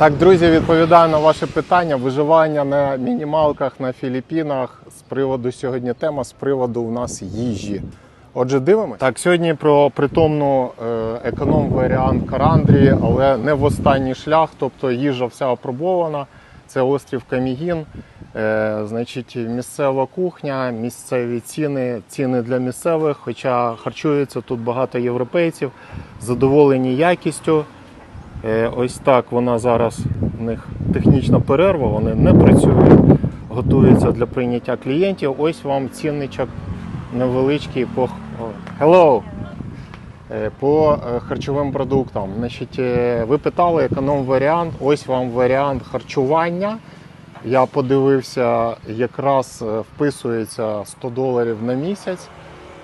Так, друзі, відповідаю на ваше питання. Виживання на мінімалках на Філіппінах. З приводу сьогодні тема з приводу у нас їжі. Отже, дивимося. Так, сьогодні про притомну е, економ-варіант Карандрії, але не в останній шлях, тобто їжа вся опробована. Це острів Камігін. Е, значить, місцева кухня, місцеві ціни, ціни для місцевих, хоча харчується тут багато європейців, задоволені якістю. Е, Ось так вона зараз у них технічна перерва, вони не працюють, готуються для прийняття клієнтів. Ось вам цінничок невеличкий по Hello! Е, по е, харчовим продуктам. Значить, ви питали економ варіант. Ось вам варіант харчування. Я подивився, якраз вписується 100 доларів на місяць.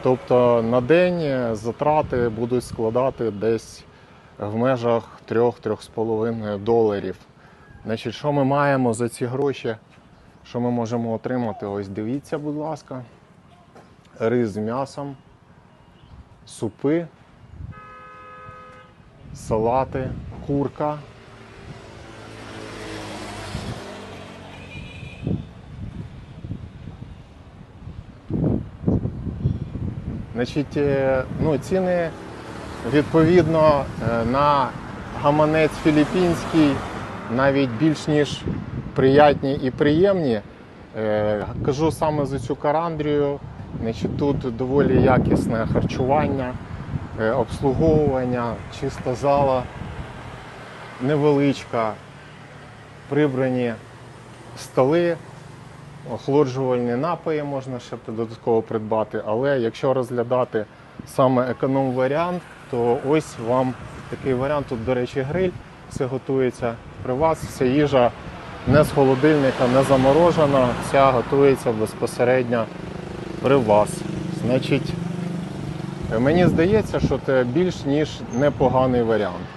Тобто на день затрати будуть складати десь в межах 3-3,5 доларів. Значить, що ми маємо за ці гроші? Що ми можемо отримати? Ось дивіться, будь ласка. Рис з м'ясом, супи, салати, курка. Значить, е, ну, ціни відповідно е, на гаманець філіппінський навіть більш ніж приятні і приємні. Е, Кажу саме за цю карандрію. Значить, тут доволі якісне харчування, е, обслуговування, чиста зала, невеличка, прибрані столи, охолоджувальні напої можна ще додатково придбати. Але якщо розглядати саме економ-варіант, то ось вам такий варіант. Тут, до речі, гриль, все готується при вас, вся їжа не з холодильника, не заморожена, вся готується безпосередньо при вас. Значить, мені здається, що це більш ніж непоганий варіант.